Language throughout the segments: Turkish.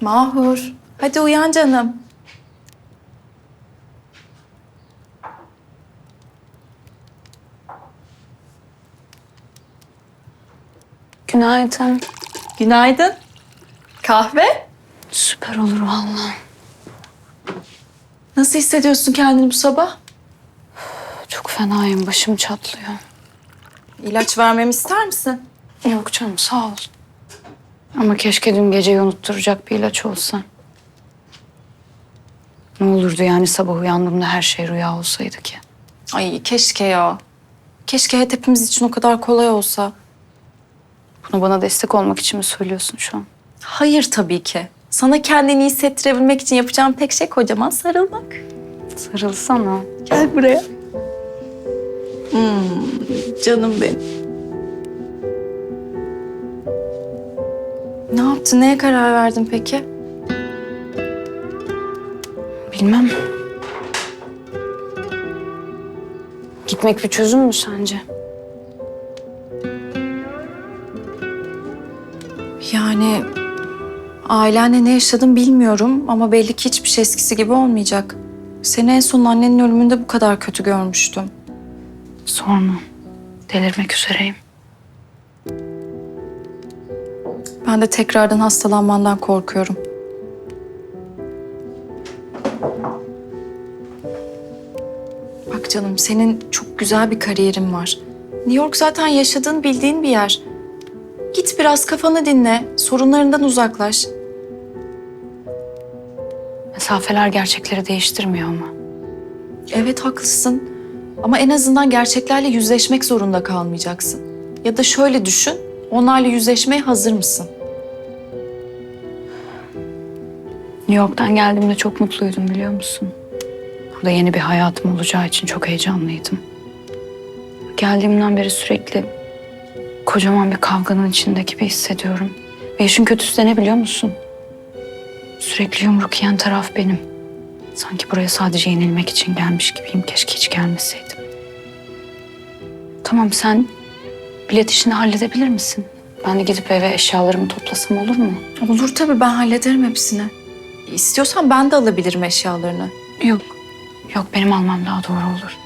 Mahur, hadi uyan canım. Günaydın. Günaydın. Kahve? Süper olur vallahi. Nasıl hissediyorsun kendini bu sabah? Çok fenayım, başım çatlıyor. İlaç vermemi ister misin? Yok canım, sağ ol. Ama keşke dün geceyi unutturacak bir ilaç olsa. Ne olurdu yani sabah uyandığımda her şey rüya olsaydı ki. Ay keşke ya. Keşke hepimiz için o kadar kolay olsa. Bunu bana destek olmak için mi söylüyorsun şu an? Hayır tabii ki. Sana kendini iyi hissettirebilmek için yapacağım tek şey kocaman sarılmak. Sarılsana. Gel buraya. Hmm, canım benim. Ne yaptın? Neye karar verdin peki? Bilmem. Gitmek bir çözüm mü sence? Yani ailenle ne yaşadın bilmiyorum ama belli ki hiçbir şey eskisi gibi olmayacak. Seni en son annenin ölümünde bu kadar kötü görmüştüm. Sorma. Delirmek üzereyim. Ben de tekrardan hastalanmandan korkuyorum. Bak canım senin çok güzel bir kariyerin var. New York zaten yaşadığın bildiğin bir yer. Git biraz kafanı dinle, sorunlarından uzaklaş. Mesafeler gerçekleri değiştirmiyor ama. Evet haklısın. Ama en azından gerçeklerle yüzleşmek zorunda kalmayacaksın. Ya da şöyle düşün, onlarla yüzleşmeye hazır mısın? New York'tan geldiğimde çok mutluydum biliyor musun? Burada yeni bir hayatım olacağı için çok heyecanlıydım. Geldiğimden beri sürekli kocaman bir kavganın içinde gibi hissediyorum. Ve işin kötüsü de ne biliyor musun? Sürekli yumruk yiyen taraf benim. Sanki buraya sadece yenilmek için gelmiş gibiyim. Keşke hiç gelmeseydim. Tamam sen bilet işini halledebilir misin? Ben de gidip eve eşyalarımı toplasam olur mu? Olur tabii ben hallederim hepsini. İstiyorsan ben de alabilirim eşyalarını. Yok. Yok benim almam daha doğru olur.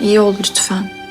İyi ol lütfen.